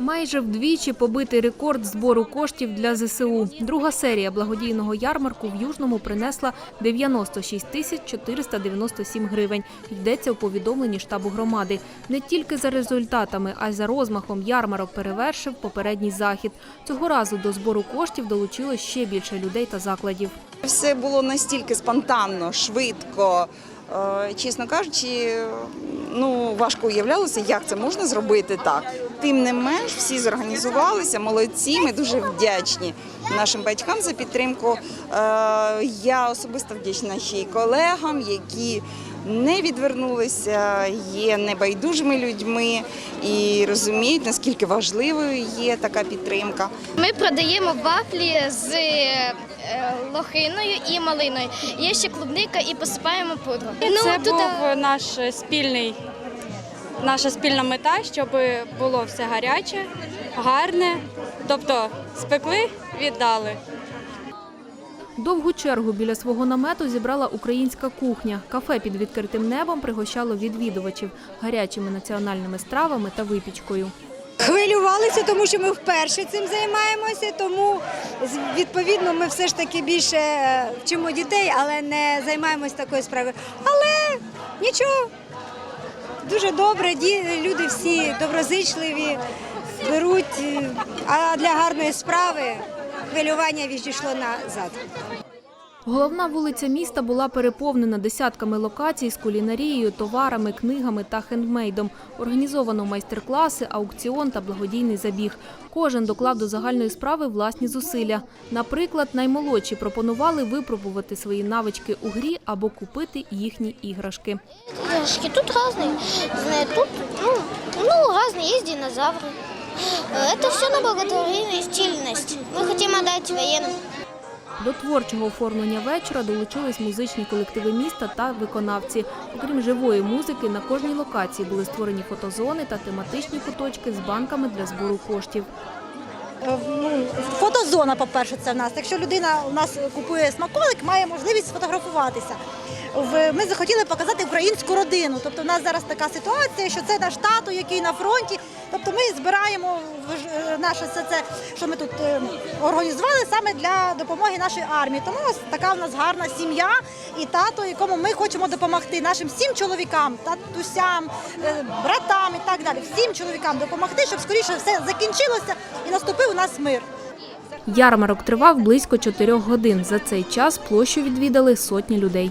Майже вдвічі побитий рекорд збору коштів для ЗСУ. Друга серія благодійного ярмарку в Южному принесла 96 тисяч 497 гривень. Йдеться у повідомленні штабу громади. Не тільки за результатами, а й за розмахом ярмарок перевершив попередній захід. Цього разу до збору коштів долучилось ще більше людей та закладів. Все було настільки спонтанно, швидко. Е, Чесно кажучи, ну важко уявлялося, як це можна зробити так. Тим не менш, всі зорганізувалися, молодці. Ми дуже вдячні нашим батькам за підтримку. Е, Я особисто вдячна ще й колегам, які не відвернулися, є небайдужими людьми і розуміють, наскільки важливою є така підтримка. Ми продаємо вафлі з е, лохиною і малиною. Є ще клубника і посипаємо пудру. Це тут, був наш спільний, наша спільна мета, щоб було все гаряче, гарне. Тобто спекли, віддали. Довгу чергу біля свого намету зібрала українська кухня. Кафе під відкритим небом пригощало відвідувачів гарячими національними стравами та випічкою. Хвилювалися, тому що ми вперше цим займаємося, тому відповідно ми все ж таки більше е, вчимо дітей, але не займаємось такою справою. Але нічого, дуже добре, люди всі доброзичливі, беруть, е, а для гарної справи хвилювання відійшло назад. Головна вулиця міста була переповнена десятками локацій з кулінарією, товарами, книгами та хендмейдом. Організовано майстер-класи, аукціон та благодійний забіг. Кожен доклав до загальної справи власні зусилля. Наприклад, наймолодші пропонували випробувати свої навички у грі або купити їхні іграшки. Игрушки тут разные. Знаю, Тут ну, ну, разные, есть динозавры. Э, Это все на благотворительность. Мы хотим отдать военным. До творчого оформлення вечора долучились музичні колективи міста та виконавці. Окрім живої музики, на кожній локації були створені фотозони та тематичні куточки з банками для збору коштів. ну, фотозона, по-перше, це в нас. Якщо людина у нас купує смаколик, має можливість сфотографуватися. Ми захотіли показати українську родину. Тобто, у нас зараз така ситуація, що це наш тато, який на фронті. Тобто, ми збираємо в е, наше все це, що ми тут е, організували саме для допомоги нашій армії. Тому така у нас гарна сім'я і тато, якому ми хочемо допомогти нашим всім чоловікам, татусям, е, братам і так далі. Всім чоловікам допомогти, щоб скоріше все закінчилося і наступив у нас мир. Ярмарок тривав близько чотирьох годин. За цей час площу відвідали сотні людей.